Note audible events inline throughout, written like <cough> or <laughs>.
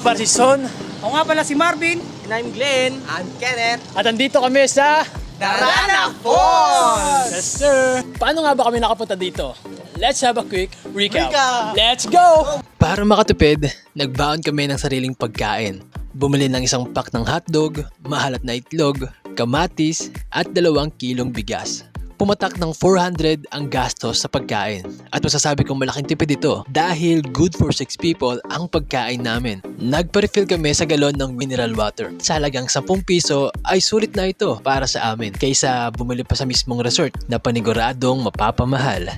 nga pala si Son. Ako nga pala si Marvin. And I'm Glenn. I'm Kenneth. At andito kami sa... Darana Falls! Yes, sir. Paano nga ba kami nakapunta dito? Let's have a quick recap. Recap. Let's go! Para makatipid, nagbaon kami ng sariling pagkain. Bumili ng isang pack ng hotdog, mahalat na itlog, kamatis, at dalawang kilong bigas. Pumatak ng 400 ang gastos sa pagkain. At masasabi kong malaking tipid ito dahil good for 6 people ang pagkain namin. Nagpa-refill kami sa galon ng mineral water. Sa halagang 10 piso ay sulit na ito para sa amin kaysa bumili pa sa mismong resort na paniguradong mapapamahal.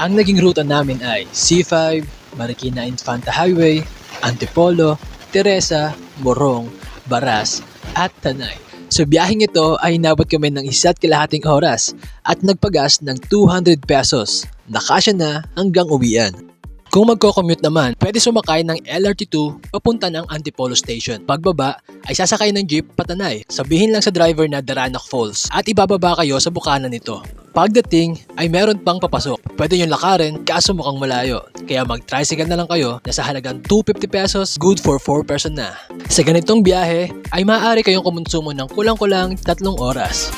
Ang naging ruta namin ay C5, Marikina Infanta Highway, Antipolo, Teresa, Morong, Baras, at Tanay. Sa biyaheng ito ay inabot kami ng isa't kalahating oras at nagpagas ng 200 pesos. Nakasya na hanggang uwian. Kung magko-commute naman, pwede sumakay ng LRT2 papunta ng Antipolo Station. Pagbaba, ay sasakay ng jeep patanay. Sabihin lang sa driver na Daranac Falls at ibababa kayo sa bukana nito. Pagdating, ay meron pang papasok. Pwede nyo lakarin kaso mukhang malayo. Kaya mag-tricycle na lang kayo na sa halagang 250 pesos, good for 4 person na. Sa ganitong biyahe, ay maaari kayong kumonsumo ng kulang-kulang tatlong oras.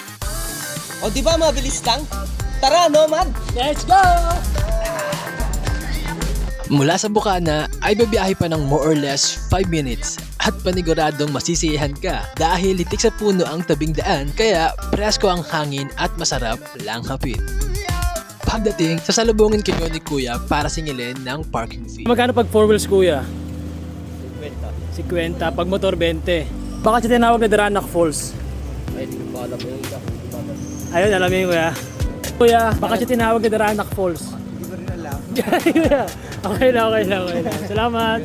O di ba mabilis lang? Tara, Nomad! Let's go! Mula sa Bukana ay babiyahe pa ng more or less 5 minutes at paniguradong masisiyahan ka dahil hitik sa puno ang tabing daan kaya presko ang hangin at masarap lang hapit. Pagdating, sasalubungin kayo ni Kuya para singilin ng parking fee. Magkano pag 4 wheels Kuya? 50. 50. Pag motor 20. Bakit siya tinawag na Daranac Falls? Ay, hindi ko alam yun. Ayun, alam yun, kuya. Kuya, baka siya tinawag na Daranac Falls. Hindi ko rin alam. <laughs> okay lang, okay lang, okay lang. Salamat.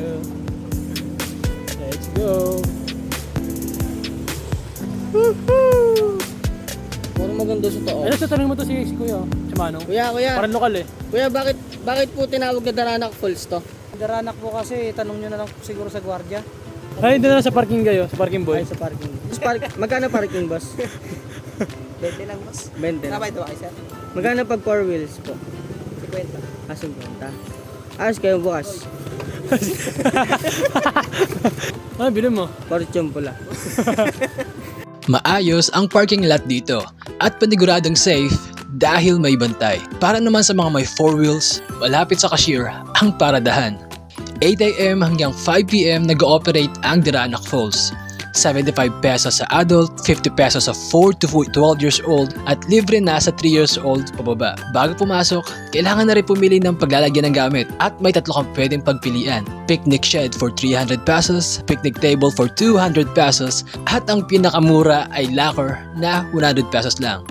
Let's go. Puro maganda sa tao. Ano sa tanong mo to si, Kuya? Si Manong? Kuya, kuya. Parang lokal eh. Kuya, bakit bakit po tinawag na Daranak Falls to? Daranak po kasi, tanong nyo na lang siguro sa gwardiya. Ay, hindi na lang sa parking kayo, sa parking boy. Ay, sa parking. Boss, park, magkano parking boss? 20 lang, boss. 20. Sabay ito ba sir? Magkano pag four wheels po? 50. Ah, 50. Ayos kayo bukas. <laughs> Ano, bilhin mo? Fortune pula. <laughs> Maayos ang parking lot dito at paniguradong safe dahil may bantay. Para naman sa mga may four wheels, malapit sa cashier ang paradahan. 8am hanggang 5pm nag-ooperate ang Diranac Falls. 75 pesos sa adult, 50 pesos sa 4 to 12 years old at libre na sa 3 years old pababa. Bago pumasok, kailangan na rin pumili ng paglalagyan ng gamit at may tatlo kang pwedeng pagpilian. Picnic shed for 300 pesos, picnic table for 200 pesos at ang pinakamura ay locker na 100 pesos lang.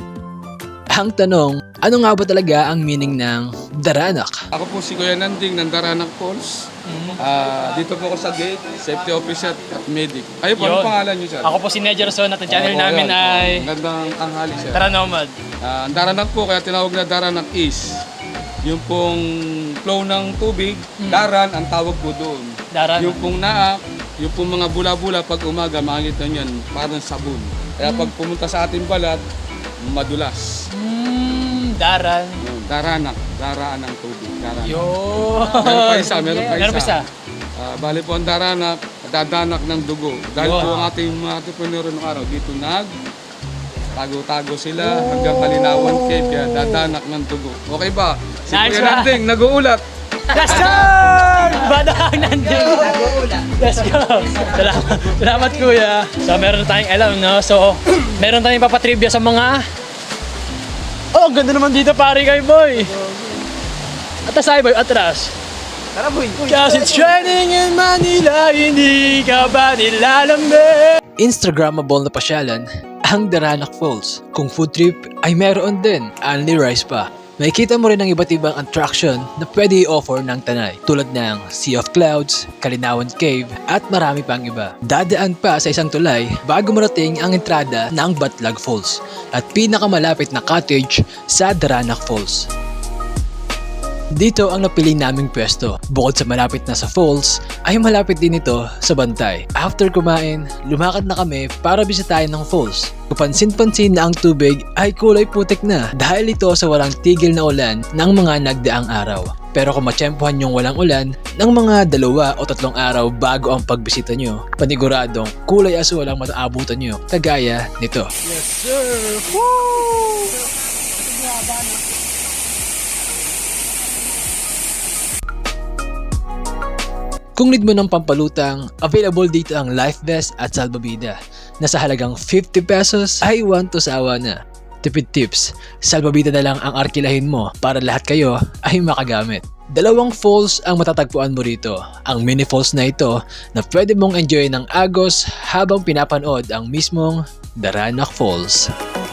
Ang tanong, ano nga ba talaga ang meaning ng Daranak? Ako po si Kuya Nanding ng Daranac Falls. Ah, dito po ako sa gate, safety officer at medic. Ayun po, ano pangalan niyo, sir? Ako po si Negerson at ang channel namin yan. ay Oo, Gandang tanghali, sir. Tara Nomad. Ah, ang Daranac po, kaya tinawag na Daranac is yung pong flow ng tubig, daran ang tawag po doon. Daran. Yung pong naak, yung pong mga bula-bula pag umaga, makikita niyan, parang sabon. Kaya pag pumunta sa ating balat, madulas. Daran. Yun, Daranak, daraan ng tubig. Daranak. Yun. Meron pa isa, meron pa isa. <laughs> Meron pa isa. Ah, bali po ang daranak, dadanak ng dugo. Dahil Yun. po ang ating mga entrepreneur ng araw, dito nag tago-tago sila hanggang Kalinawan Cave, kaya dadanak ng dugo. Okay ba? Si Nice Kuya. Nanding, nag-uulat. Let's go! Badang nandun. Let's go. Salamat, salamat kuya. So meron na tayong alam, no? So, meron tayong papatrivia sa mga... Oh, ang ganda naman dito pare kay boy. Atas ay boy, atras. Tara, boy! Cause it's training in Manila, hindi ka ba nilalamig? Instagrammable na pasyalan ang Daranac Falls. Kung food trip ay meron din, only rice pa. Makikita mo rin ang iba't ibang attraction na pwede i-offer ng Tanay tulad ng Sea of Clouds, Kalinawan Cave at marami pang iba. Dadaan pa sa isang tulay bago marating ang entrada ng Batlag Falls at pinakamalapit na cottage sa Daranac Falls. Dito ang napili naming pwesto. Bukod sa malapit na sa falls, ay malapit din ito sa bantay. After kumain, lumakad na kami para bisitahin ng falls. Kapansin-pansin na ang tubig ay kulay putik na dahil ito sa walang tigil na ulan ng mga nagdaang araw. Pero kung matsyempohan yung walang ulan, ng mga dalawa o tatlong araw bago ang pagbisita nyo, paniguradong kulay asul ang mataabutan nyo, kagaya nito. Kung need mo ng pampalutang, available dito ang life vest at salbabida na sa halagang 50 pesos ay 1 to sawa na. Tipid tips, salbabida na lang ang arkilahin mo para lahat kayo ay makagamit. Dalawang falls ang matatagpuan mo rito. Ang mini falls na ito na pwede mong enjoy ng agos habang pinapanood ang mismong Daranak Falls. Ako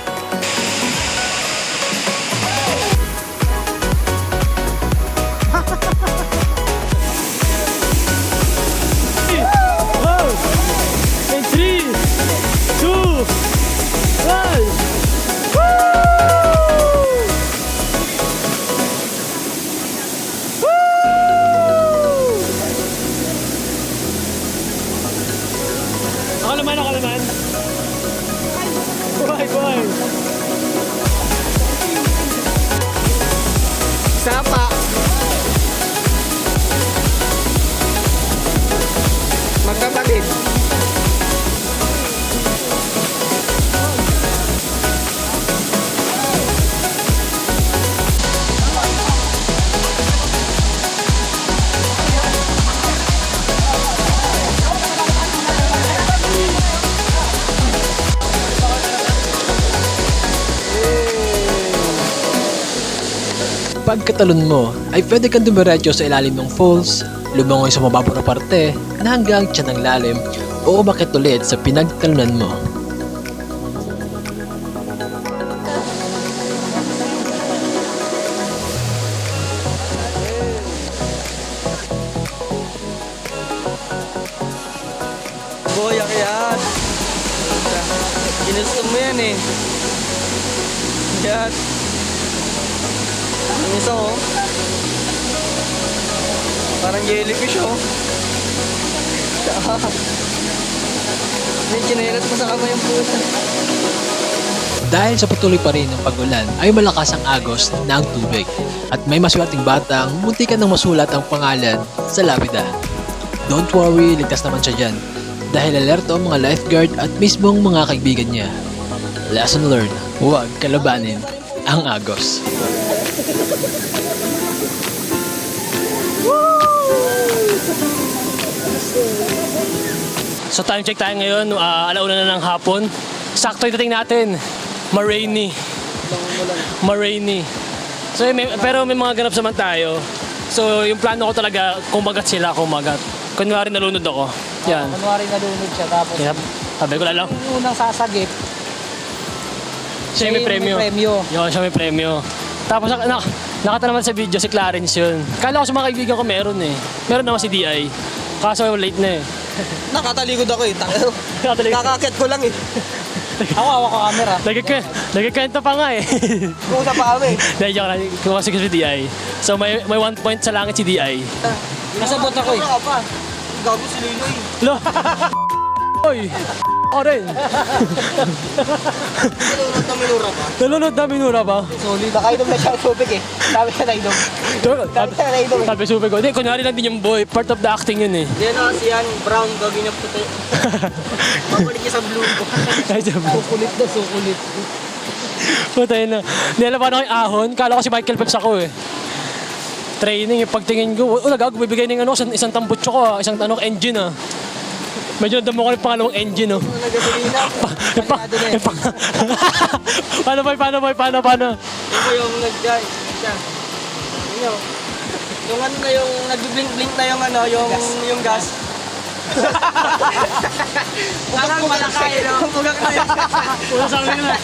Pagkatalon mo, ay pwede kang dumiretso sa ilalim ng falls, lumangoy sa mababa na parte na hanggang tiyan ng lalim o umakit ulit sa pinagtalunan mo. Boy, akyat. Ginusto mo yan eh. Akyat. Ang isa oh. Parang jellyfish oh. <laughs> May chinelas mo sa kamay yung pusa. Dahil sa patuloy pa rin ng pagulan ay malakas ang agos ng tubig at may maswerteng batang muntikan ng masulat ang pangalan sa lapida. Don't worry, ligtas naman siya dyan dahil alerto ang mga lifeguard at mismong mga kaibigan niya. Lesson learned, huwag kalabanin ang agos. So time check tayo ngayon, uh, alauna na ng hapon. Sakto yung dating natin. Ma-rainy. Ma-rainy. So, may, pero may mga ganap naman tayo. So, yung plano ko talaga, kumagat sila, kumagat. Kunwari nalunod ako. Yan. Kunwari nalunod siya tapos Kaya, sabi ko lang, yung unang sasagip, siya yung may premyo. premyo. Yun, siya may premyo. Tapos, nak nak nakata naman sa video, si Clarence yun. Kala ko sa mga kaibigan ko meron eh. Meron naman si DI. Kaso late na eh. Nakatalikod ako eh. Tangero. Nakatalikod. Kakakit ko lang eh. Ako hawak ko camera. Nagkik- Nagkikwento pa nga eh. Kusa pa kami. Dahil joke lang, kumasa si DI. So may may one point sa langit si DI. Nasabot ako eh. Gago si Liloy. Lo! <laughs> Oy! Rin! Nalunod na minura pa. Nalunod na minura ba? Solid. Nakainom na siya ang tubig eh. Sabi siya nainom. Sabi siya nainom eh. Sabi super ko. Hindi, kunwari lang din yung boy. Part of the acting yun eh. Hindi na kasi yan, brown, gagawin na puti. <laughs> Babalik niya sa blue ko. Kahit sa Sukulit na sukulit. Puta yun na. Nilaban ako yung ahon. Kala ko si Michael Phelps ako eh. Training, yung pagtingin ko, wala gago, bibigay ng ano, isang, isang tambutso ko, ah, isang ano, engine ah. Medyo nadamo ko yung pangalawang engine oh. Nagasolina. Yung pa, yung pa, <laughs> paano boy, paano boy, paano, paano? Ito yung nag-die. Siya. Yun yun. Yung ano na yung nag-blink-blink na yung ano, yung, yung gas. Parang malakay, no? Pugak na yun. Wala sa akin na.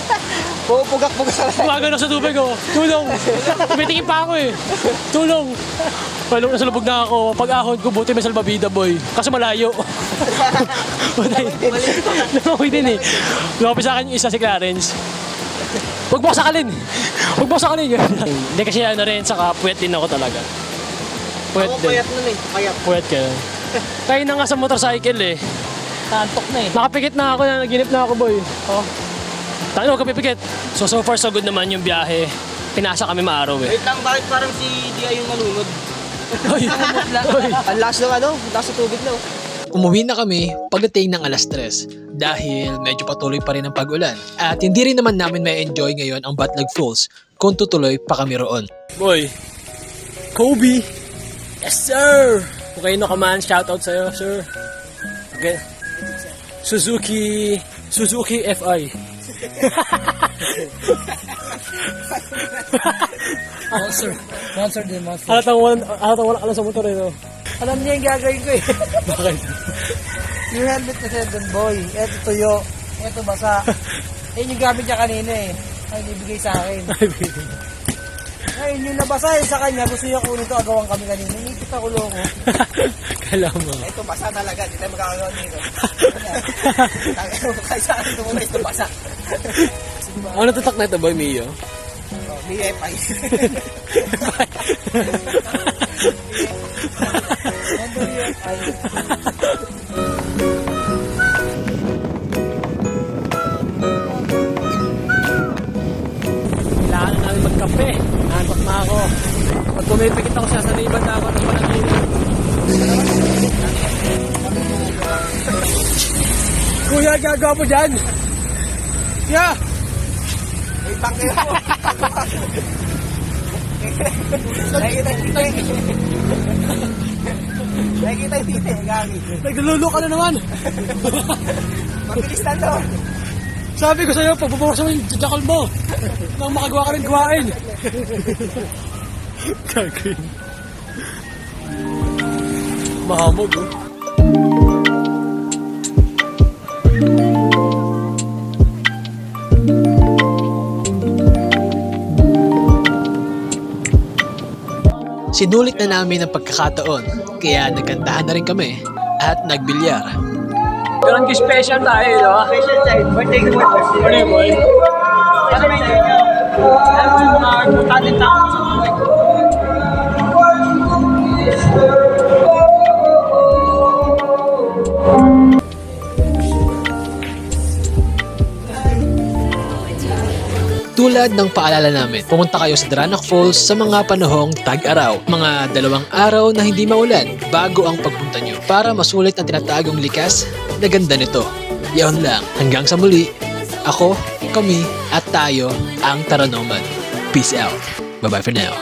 Pupugak-pugak sa Gumagano sa tubig oh. Tulong! Tumitingin pa ako eh. Tulong! Palong nasa lubog na ako. Pag ahon ko, buti may salbabida boy. Kaso malayo. Lumakoy din eh. Lumapit sa akin yung isa si Clarence. Huwag mo sakalin. Huwag mo sa kanina. Hindi kasi ano rin, saka puwet din ako talaga. Puwet Ako din. payat nun eh. Payat. Puwet ka. Kaya na nga sa motorcycle eh. Nantok na eh. Nakapikit na ako, naginip na ako boy. Oh. Tayo, huwag ka pipikit. So, so far so good naman yung biyahe. Pinasa kami maaraw eh. Wait lang, bakit parang si Dia yung nalunod? <laughs> Ang lakas ng ano, ang lakas ng tubig na. oh. Umuwi na kami pagdating ng alas 3 dahil medyo patuloy pa rin ang pag-ulan at hindi rin naman namin may enjoy ngayon ang Batlag Falls kung tutuloy pa kami roon. Boy, Kobe. Yes, sir. Okay, no command. Shout out sa'yo, sir. Okay. Suzuki, Suzuki FI. Monster. Monster din, monster. Halatang walang, halatang walang alam sa motor eh, no? Alam niya yung gagawin ko eh. Bakit? Yung helmet kasi doon, boy. Eto tuyo. Eto basa. <laughs> Ayun yung gamit niya kanina eh. Ay, ibigay sa akin. Ayun yung nabasa sa kanya. Gusto niya kunin ito. Agawan kami kanina. Inipit ako loko. Kala mo. Ito, basa talaga. Di tayo magkakaroon dito. <laughs> Kahit sa akin tumulay, ito basa. Ano tatak na ito, boy, Mio? BFI. Kailangan Na ako. Pag pumipikit ako siya, sanibad na ako ng panaginip. Kuya, gagawa mo dyan! Yeah! May yung titi. Nakikita yung titi. Gagi. Naglululo ka na naman! Mabilis na to. Sabi ko sa'yo, pagbubukas mo yung jakal mo! Nang makagawa ka rin gawain! Gagawin. Mahamog, oh. Sinulit na namin ang pagkakataon kaya nagkantahan na rin kami at nagbilyar. Ganun ki-special tayo, no? Special time. Tulad ng paalala namin, pumunta kayo sa Dranac Falls sa mga panahong tag-araw. Mga dalawang araw na hindi maulan bago ang pagpunta nyo para masulit ang tinatagong likas na ganda nito. Yan lang, hanggang sa muli, ako, kami, at tayo ang Taranoman. Peace out. Bye-bye for now.